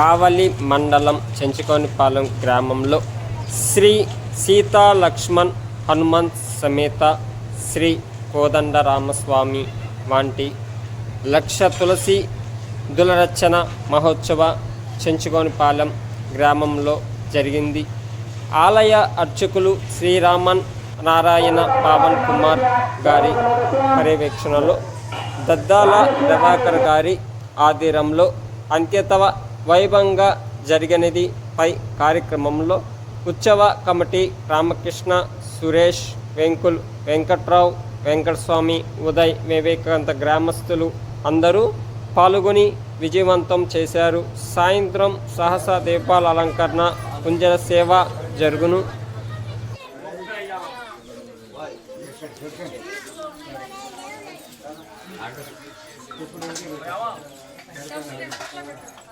కావలి మండలం చెంచుకోనిపాలెం గ్రామంలో శ్రీ సీతా లక్ష్మణ్ హనుమంత్ సమేత శ్రీ కోదండరామస్వామి వంటి లక్ష తులసి దులరచన మహోత్సవ చెంచుకోనిపాలెం గ్రామంలో జరిగింది. ఆలయ అర్చకులు శ్రీరామన్ నారాయణ పావన్ కుమార్ గారి పర్యవేక్షణలో దద్దాల ప్రభాకర్ గారి ఆధీనంలో అంత్యతవ వైభవంగా జరిగినది పై కార్యక్రమంలో ఉత్సవ కమిటీ రామకృష్ణ సురేష్ వెంకుల్ వెంకట్రావు వెంకటస్వామి ఉదయ్ వివేకాంత గ్రామస్తులు అందరూ పాల్గొని విజయవంతం చేశారు. సాయంత్రం సహస దీపాల అలంకరణ పుంజల సేవ జరుగును.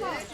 Ja,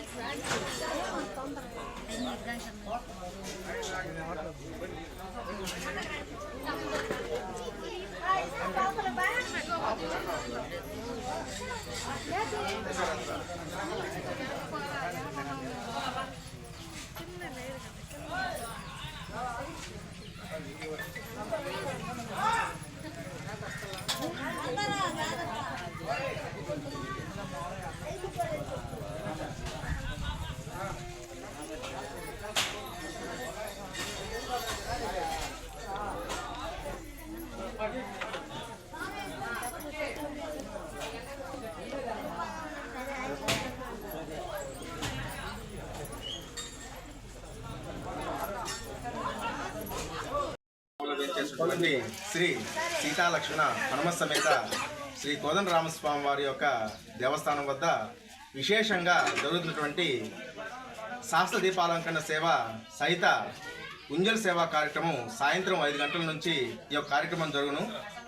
చేసినటువంటి శ్రీ సీతాలక్ష్మణ హనుమ సమేత శ్రీ కోదండరామస్వామి వారి యొక్క దేవస్థానం వద్ద విశేషంగా జరుగుతున్నటువంటి శాస్త్ర దీపాలంకరణ సేవ సహిత ఉంజల్ సేవా కార్యక్రమం సాయంత్రం ఐదు గంటల నుంచి ఈ యొక్క కార్యక్రమం జరుగును.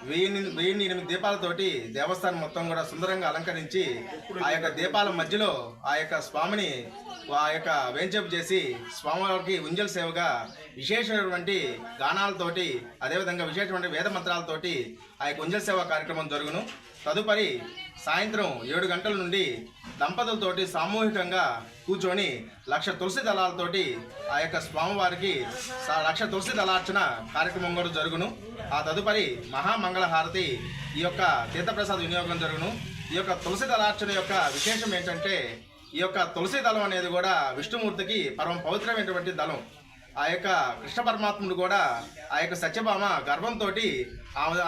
వెయ్యి వెయ్యి ఎనిమిది దీపాలతోటి దేవస్థానం మొత్తం కూడా సుందరంగా అలంకరించి ఆ యొక్క దీపాల మధ్యలో ఆ యొక్క స్వామిని ఆ యొక్క వేంచేపు చేసి స్వామివారికి ఉంజల్ సేవగా విశేషమైనటువంటి గానాలతోటి అదేవిధంగా విశేషమైన వేద మంత్రాలతోటి ఆ యొక్క ఉంజల్ సేవ కార్యక్రమం జరుగును. తదుపరి సాయంత్రం ఏడు గంటల నుండి దంపతులతోటి సామూహికంగా కూర్చొని లక్ష తులసి దళాలతోటి ఆ యొక్క స్వామివారికి లక్ష తులసి దళార్చన కార్యక్రమం కూడా జరుగును. ఆ తదుపరి మహామంగళహారతి ఈ యొక్క తీర్థప్రసాద వినియోగం జరుగును. ఈ యొక్క తులసి దళార్చన యొక్క విశేషం ఏంటంటే ఈ యొక్క తులసి దళం అనేది కూడా విష్ణుమూర్తికి పరమ పవిత్రమైనటువంటి దళం. ఆ యొక్క కృష్ణ పరమాత్ముడు కూడా ఆ యొక్క సత్యభామ గర్భంతో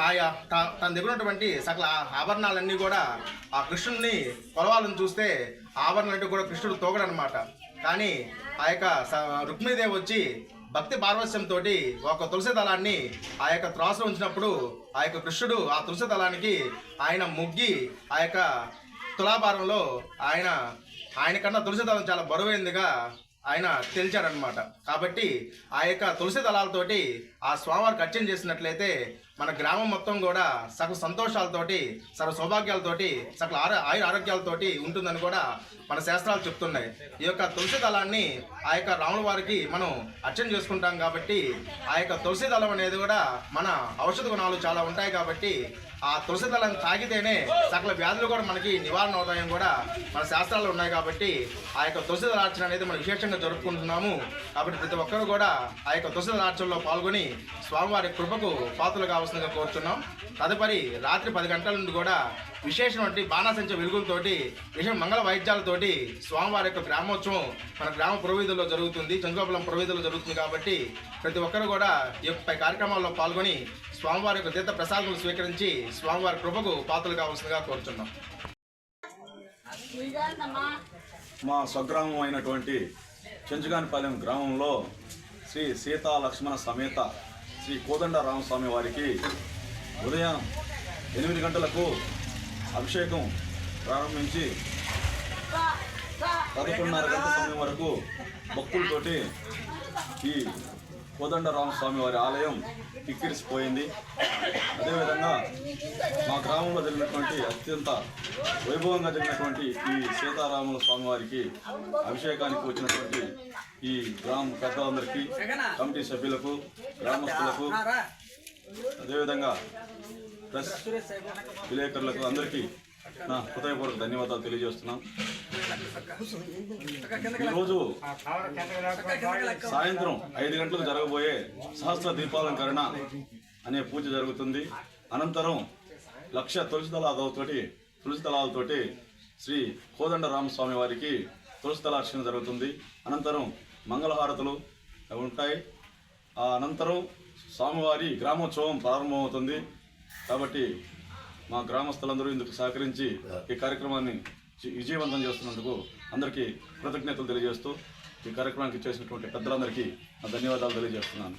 ఆయా త- తన దగ్గర ఉన్నటువంటి సకల ఆభరణాలన్నీ కూడా ఆ కృష్ణుడిని కొలవాలని చూస్తే ఆభరణాలంటే కూడా కృష్ణుడు తోగడనమాట కానీ ఆ యొక్క స- రుక్మిణీదేవి వచ్చి భక్తి పార్వశ్యంతో ఒక తులసి దళాన్ని ఆ యొక్క త్రాసులో ఉంచినప్పుడు ఆ యొక్క కృష్ణుడు ఆ తులసి దళానికి ఆయన ముగ్గి ఆ యొక్క తులాభారంలో ఆయన ఆయన కన్నా తులసి దళం చాలా బరువైందిగా ఆయన తెలిచారనమాట కాబట్టి ఆ యొక్క తులసి దళాలతోటి ఆ స్వామివారికి అర్చన చేసినట్లయితే మన గ్రామం మొత్తం కూడా సకల సంతోషాలతోటి సకల సౌభాగ్యాలతోటి సకల ఆరో ఆయుర ఆరోగ్యాలతోటి ఉంటుందని కూడా మన శాస్త్రాలు చెప్తున్నాయి. ఈ యొక్క తులసి దళాన్ని ఆ యొక్క రాముల వారికి మనం అర్చన చేసుకుంటాం కాబట్టి ఆ యొక్క తులసి దళం అనేది కూడా మన ఔషధ గుణాలు చాలా ఉంటాయి కాబట్టి ఆ తులసి దళం తాగితేనే సకల వ్యాధులు కూడా మనకి నివారణ అవుతాయని కూడా మన శాస్త్రాలు ఉన్నాయి కాబట్టి ఆ యొక్క తులసి దళార్చన అనేది మనం విశేషంగా జరుపుకుంటున్నాము. కాబట్టి ప్రతి ఒక్కరు కూడా ఆ యొక్క తులసి దళార్చనలో పాల్గొని స్వామివారి కృపకు పాత్రలు కావాలి కావాల్సిందిగా కోరుతున్నాం. తదుపరి రాత్రి పది గంటల నుండి కూడా విశేషమైన బాణాసంచ వెలుగులతోటి విశేష మంగళ వాయిద్యాలతోటి స్వామివారి యొక్క గ్రామోత్సవం మన గ్రామ పురోహితుల్లో జరుగుతుంది. చంద్రగోపురం పురోహితుల్లో జరుగుతుంది కాబట్టి ప్రతి ఒక్కరు కూడా ఈ యొక్క కార్యక్రమాల్లో పాల్గొని స్వామివారి యొక్క తీర్థ ప్రసాదములు స్వీకరించి స్వామివారి కృపకు పాత్రలు కావాల్సిందిగా కోరుతున్నాం మా స్వగ్రామం అయినటువంటి చెంచుగానిపాలెం గ్రామంలో శ్రీ సీతా లక్ష్మణ సమేత శ్రీ కోదండ రామస్వామి వారికి ఉదయం ఎనిమిది గంటలకు అభిషేకం ప్రారంభించి పదకొండున్నర గంటల సమయం వరకు భక్తులతోటి ఈ కోదండరామస్వామి వారి ఆలయం కిక్కిరిసిపోయింది. అదేవిధంగా మా గ్రామంలో జరిగినటువంటి అత్యంత వైభవంగా జరిగినటువంటి ఈ సీతారాముల స్వామి వారికి అభిషేకానికి వచ్చినటువంటి ఈ గ్రామ పెద్దలందరికీ కమిటీ సభ్యులకు గ్రామస్తులకు అదేవిధంగా ప్రెస్ విలేకరులకు అందరికీ హృదయపూర్వక ధన్యవాదాలు తెలియజేస్తున్నాం. ఈరోజు సాయంత్రం ఐదు గంటలకు జరగబోయే సహస్ర దీపాలంకరణ అనే పూజ జరుగుతుంది. అనంతరం లక్ష తులసి దళాలతోటి తులసి దళాలతోటి శ్రీ కోదండ రామస్వామి వారికి తులసి దళార్చన జరుగుతుంది. అనంతరం మంగళహారతులు ఉంటాయి. ఆ అనంతరం స్వామివారి గ్రామోత్సవం ప్రారంభమవుతుంది. కాబట్టి మా గ్రామస్తులందరూ ఇందుకు సహకరించి ఈ కార్యక్రమాన్ని విజయవంతం చేస్తున్నందుకు అందరికీ కృతజ్ఞతలు తెలియజేస్తూ ఈ కార్యక్రమానికి చేసినటువంటి పెద్దలందరికీ ధన్యవాదాలు తెలియజేస్తున్నాను.